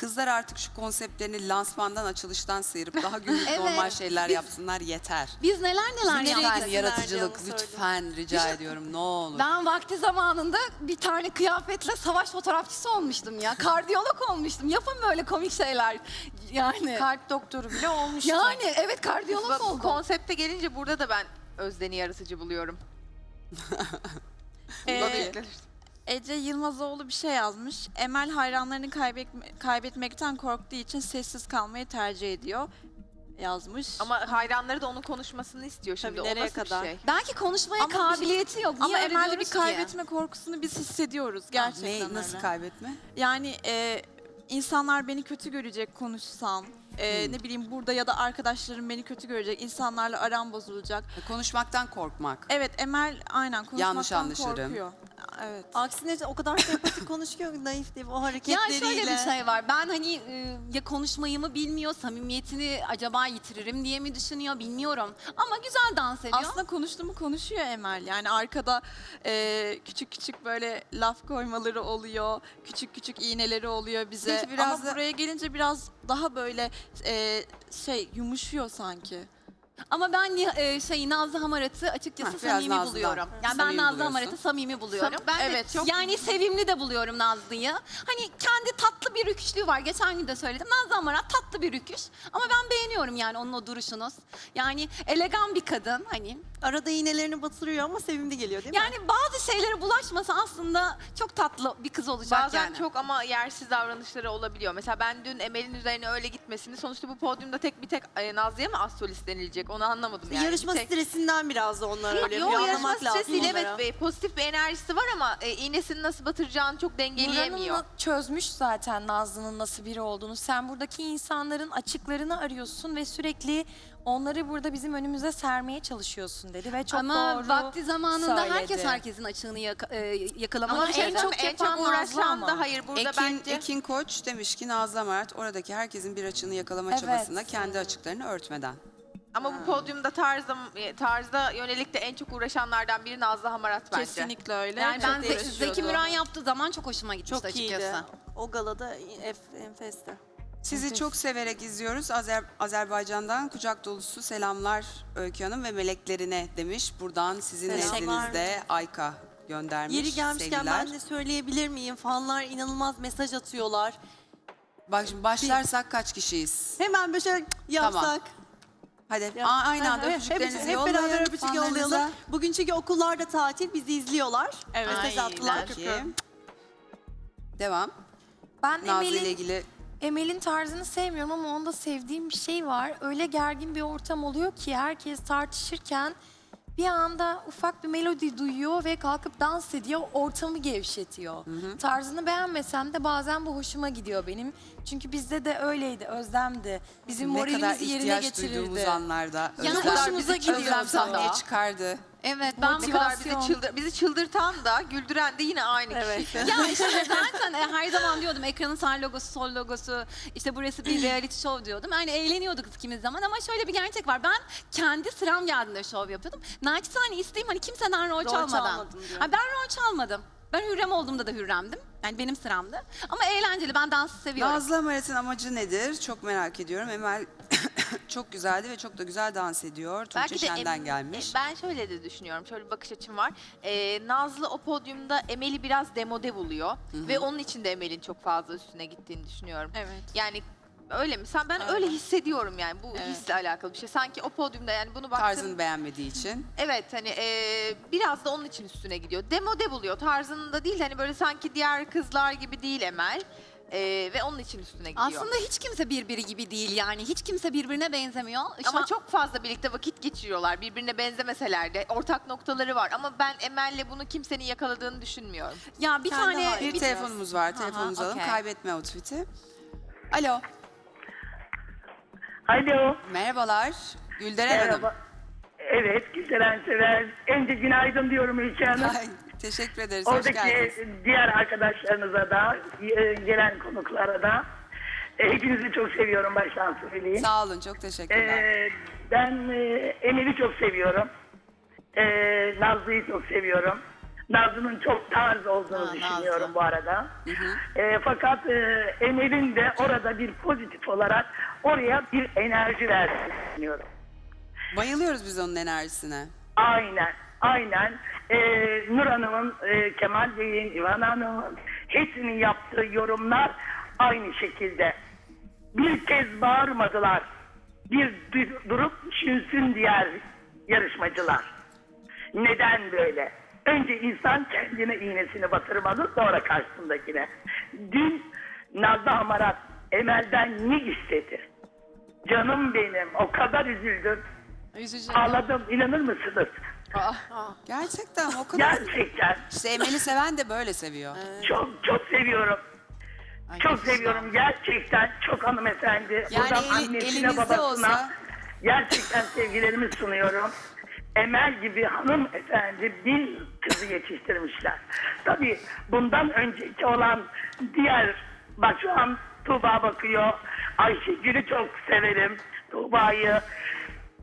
Kızlar artık şu konseptlerini lansmandan açılıştan sıyırıp daha günlük Evet, normal şeyler biz- yapsınlar yeter. Biz neler neler Nereye yaptık. gidin yaratıcılık lütfen rica ediyorum ne olur. Ben vakti zamanında bir tane kıyafetle savaş fotoğrafçısı olmuştum ya. Kardiyolog olmuştum. Yapın böyle komik şeyler. Yani. Kalp doktoru bile olmuştu. yani evet kardiyolog Bak, oldum. Konsepte gelince burada da ben Özden'i yaratıcı buluyorum. Ee, Bana yüklenir. Ece Yılmazoğlu bir şey yazmış. Emel hayranlarını kaybetme- kaybetmekten korktuğu için sessiz kalmayı tercih ediyor yazmış. Ama hayranları da onun konuşmasını istiyor şimdi. Tabii, o nereye kadar? şey? Belki konuşmaya Ama şey- kabiliyeti yok. Niye Ama Emel'de bir diyoruz ki? kaybetme korkusunu biz hissediyoruz gerçekten ne, nasıl öyle. kaybetme? Yani e, insanlar beni kötü görecek konuşsam. e, Hmm. Ne bileyim burada ya da arkadaşlarım beni kötü görecek. insanlarla aram bozulacak. Konuşmaktan korkmak. Evet Emel aynen konuşmaktan Yanlış anlaşırım. korkuyor. Evet. Aksine o kadar sempatik konuşuyor ki naif değil o Ya hareketleriyle. şöyle bir şey var. Ben hani e, ya konuşmayı mı bilmiyor, samimiyetini acaba yitiririm diye mi düşünüyor bilmiyorum. Ama güzel dans ediyor. Aslında konuştuğumu konuşuyor Emel. Yani arkada e, küçük küçük böyle laf koymaları oluyor. Küçük küçük iğneleri oluyor bize. Biraz Ama da- buraya gelince biraz daha böyle e, şey yumuşuyor sanki. Ama ben e, şey Nazlı Hamarat'ı açıkçası biraz samimi Nazlı'dan. buluyorum. Yani Samimi ben Nazlı buluyorsun. Hamarat'ı samimi buluyorum. Ben de Evet, çok Yani sevimli de buluyorum Nazlı'yı. Hani kendi tatlı bir rüküşlüğü var. Geçen gün de söyledim. Nazlı Hamarat tatlı bir rüküş. Ama ben beğeniyorum yani onun o duruşunuz. Yani elegan bir kadın hani. Arada iğnelerini batırıyor ama sevimli geliyor değil mi? Yani bazı şeylere bulaşmasa aslında çok tatlı bir kız olacak Bazen yani. çok ama yersiz davranışları olabiliyor. Mesela ben dün Emel'in üzerine öyle gitmesini sonuçta bu podyumda tek bir tek e, Nazlı'ya mı az solist onu anlamadım yani. Yarışma Bir tek- stresinden biraz da onlar öyle Yo, yapıyor. yarışma Anlamak lazım stresiyle onlara. evet be, pozitif bir enerjisi var ama e, iğnesini nasıl batıracağını çok dengeleyemiyor. Nuran'ın çözmüş zaten Nazlı'nın nasıl biri olduğunu. Sen buradaki insanların açıklarını arıyorsun ve sürekli onları burada bizim önümüze sermeye çalışıyorsun dedi ve çok Ama doğru vakti zamanında söyledi. herkes herkesin açığını yaka, e, yakalamak Ama en en çok en yapan çok Nazlı uğraşan ama. da hayır burada Ekin, bence. Ekin Koç demiş ki Nazlı Amarat oradaki herkesin bir açığını yakalama Evet. çabasında kendi açıklarını örtmeden. Ama bu podyumda tarzda, e, tarzda yönelik de en çok uğraşanlardan biri Nazlı Hamarat bence. Kesinlikle öyle. Yani ben Ze-. Zeki Müren yaptığı zaman çok hoşuma gitmişti Çok açıkçası. iyiydi. O galada ef- enfesti. Sizi çok severek izliyoruz. Azer- Azerbaycan'dan kucak dolusu selamlar Öykü Hanım ve meleklerine demiş. Buradan sizin Selamlar. nezdinizde Ayka göndermiş. Yeri gelmişken Sevgiler. ben de söyleyebilir miyim? Fanlar inanılmaz mesaj atıyorlar. Bak şimdi başlarsak kaç kişiyiz? Hemen böyle şöyle yapsak. Hadi Ya, a- aynı anda evet, öpücüklerinizi hep, hep yollayın. beraber öpücük fanlarınıza. yollayalım. Bugün çünkü okullarda tatil bizi izliyorlar. Evet. Mesaj Aynen. attılar. Peki. Devam. Ben Nazlı ile Emel'in, ilgili Emel'in tarzını sevmiyorum ama onda sevdiğim bir şey var. Öyle gergin bir ortam oluyor ki herkes tartışırken bir anda ufak bir melodi duyuyor ve kalkıp dans ediyor, ortamı gevşetiyor. Tarzını beğenmesem de bazen bu hoşuma gidiyor benim. Çünkü bizde de öyleydi, Özlem'di. Bizim ne kadar moralimizi yerine ihtiyaç duyduğumuz getirirdi. anlarda. Yani Özlem- hoşumuza Özlem gidiyor sahneye daha. çıkardı. Evet ben Ne kadar bizi, çıldır, bizi çıldırtan da güldüren de yine aynı kişi. ya işte zaten e, her zaman diyordum ekranın sağ logosu, sol logosu, işte burası bir reality show diyordum. Yani eğleniyorduk ikimiz zaman ama şöyle bir gerçek var. Ben kendi sıram geldiğinde şov yapıyordum. Naçizane isteğim hani kimseden rol, Rol çalmadan. diyor. Ha, ben rol çalmadım. Ben Hürrem olduğumda da Hürrem'dim. Yani benim sıramdı. Ama eğlenceli. Ben dansı seviyorum. Nazlı Amaret'in amacı nedir? Çok merak ediyorum. Emel çok güzeldi ve çok da güzel dans ediyor. Tuğçe Belki de Şen'den Em- gelmiş. e, Ben şöyle de düşünüyorum. Şöyle bir bakış açım var. Ee, Nazlı o podyumda Emel'i biraz demode buluyor. Ve onun için de Emel'in çok fazla üstüne gittiğini düşünüyorum. Evet. Yani öyle mi? Sen ben öyle hissediyorum yani. Bu Evet. hisle alakalı bir şey. Sanki o podyumda yani bunu baktım. Tarzını beğenmediği için. Evet hani e, biraz da onun için üstüne gidiyor. Demode buluyor. Tarzında değil hani böyle sanki diğer kızlar gibi değil Emel. E, ve onun için üstüne gidiyor. Aslında hiç kimse birbiri gibi değil yani. Hiç kimse birbirine benzemiyor. Şu Ama an- çok fazla birlikte vakit geçiriyorlar. Birbirine benzemeseler de ortak noktaları var. Ama ben Emel'le bunu kimsenin yakaladığını düşünmüyorum. ya bir Kendi tane. Bir telefonumuz var. Telefonumuzu alalım. okey. Kaybetme outfit'i. Alo. Alo. Merhabalar. Gülderen Hanım. Merhaba. Evet, Güzel Sever. Önce günaydın diyorum Ülke Hanım. Ay, teşekkür ederiz. Hoş Oradaki geldiniz. diğer arkadaşlarınıza da, e, gelen konuklara da. E, Hepinizi çok seviyorum baştan söyleyeyim. Sağ olun. Çok teşekkürler. E, ben e, Emel'i çok seviyorum. E, Nazlı'yı çok seviyorum. Nazlı'nın çok tarz olduğunu Ha, düşünüyorum Nazlı. bu arada. E, fakat e, Emel'in de orada bir pozitif olarak oraya bir enerji verdiğini düşünüyorum. Bayılıyoruz biz onun enerjisine. Aynen, aynen. Ee, Nur Hanım'ın, e, Kemal Bey'in, İvan Hanım'ın hepsinin yaptığı yorumlar aynı şekilde. Bir kez bağırmadılar. Bir du- durup düşünsün diğer yarışmacılar. Neden böyle? Önce insan kendine iğnesini batırmalı sonra karşısındakine. Dün Nazlı Hamarat Emel'den ne istedi? Canım benim o kadar üzüldüm. Üzücü. Ağladım inanır mısınız? Gerçekten o kadar. Gerçekten İşte Emel'i seven de böyle seviyor. çok çok seviyorum. çok seviyorum gerçekten çok hanımefendi. Yani Buradan eli- annesine babasına olsa- gerçekten sevgilerimi sunuyorum. Emel gibi hanımefendi bir kızı yetiştirmişler. Tabii bundan önceki olan diğer bak şu an Tuğba bakıyor. Ayşegül'ü çok severim. Tuğba'yı.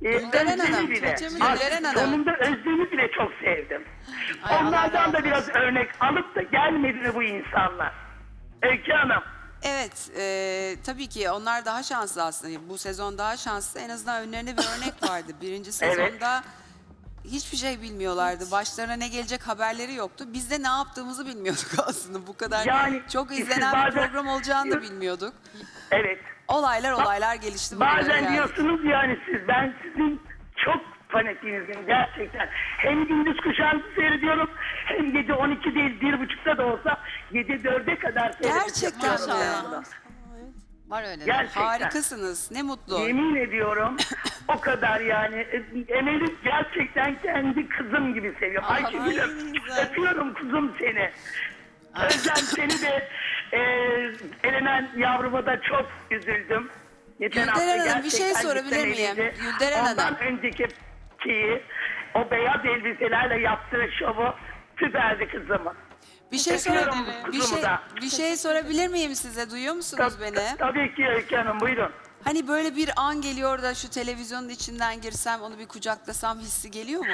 Gülderen Hanım, bile. Gülderen Hanım. Sonunda Özlem'i bile çok sevdim. Ay, Onlardan da biraz örnek alıp da gelmedi mi bu insanlar? Öykü Hanım. Evet, e, tabii ki onlar daha şanslı aslında. Bu sezon daha şanslı. En azından önlerinde bir örnek vardı. Birinci sezonda hiçbir şey bilmiyorlardı. Başlarına ne gelecek haberleri yoktu. Biz de ne yaptığımızı bilmiyorduk aslında. Bu kadar Yani çok izlenen bir bazen- program olacağını da bilmiyorduk. Evet. Olaylar olaylar gelişti. Bazen geldik. diyorsunuz yani siz ben sizin çok fanatiğinizim gerçekten. Hem gündüz kuşağınızı seyrediyorum hem gece 12 değil bir buçukta da olsa gece 4'e kadar seyredip Gerçekten mi? bunu. Var öyle. Gerçekten. Harikasınız. Ne mutlu. Yemin ediyorum o kadar yani. Emel'i gerçekten kendi kızım gibi seviyorum. Ayşegül'üm öpüyorum kuzum seni. Özlem seni de e, elenen yavruma da çok üzüldüm. Geçen Hanım, bir şey sorabilir miyim? gitmemeliydi. Gülden Ondan Hanım. önceki şeyi o beyaz elbiselerle yaptığı şovu süperdi kızımın. Bir şey sorabilir bir şey da. bir şey sorabilir miyim size? Duyuyor musunuz beni? Tabii ki Öykü buyurun. Hani böyle bir an geliyor da şu televizyonun içinden girsem onu bir kucaklasam hissi geliyor mu?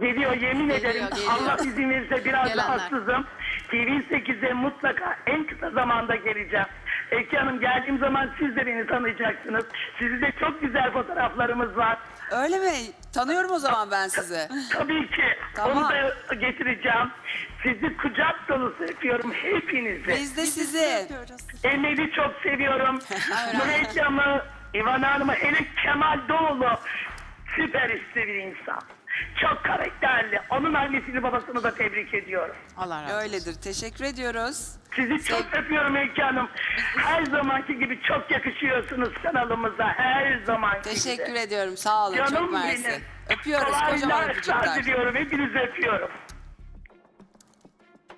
Geliyor yemin Geliyor, ederim. geliyor. Allah izin verirse biraz Gelenler. rahatsızım. TV8'e mutlaka en kısa zamanda geleceğim. Eki Hanım geldiğim zaman siz de beni tanıyacaksınız. Sizde çok güzel fotoğraflarımız var. Öyle mi? Tanıyorum o zaman ben sizi. Tabii ki Tamam. onu da getireceğim. Sizi kucak dolusu öpüyorum hepinizi. Biz de sizi. Emel'i çok seviyorum. Müreccam'ı, İvan Hanım'ı, hele Kemal Doğulu süper üstü bir insan. Çok karakterli. Onun annesini babasını da tebrik ediyorum. Allah razı olsun. Öyledir. Teşekkür ediyoruz. Sizi çok öpüyorum Öykü Hanım. Her zamanki gibi çok yakışıyorsunuz kanalımıza. Her zamanki Teşekkür gibi. ediyorum. Sağ olun. çok Canım mersi. benim. Öpüyoruz. Kocaman Kolaylar öpücükler. diliyorum. Hepinizi öpüyorum.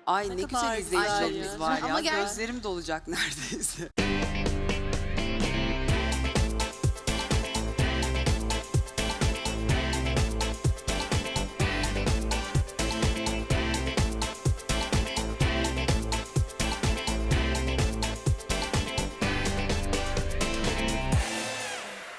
Ay ne, güzel kadar izleyicilerimiz güzel var ya. Ama ger- Gözlerim dolacak neredeyse.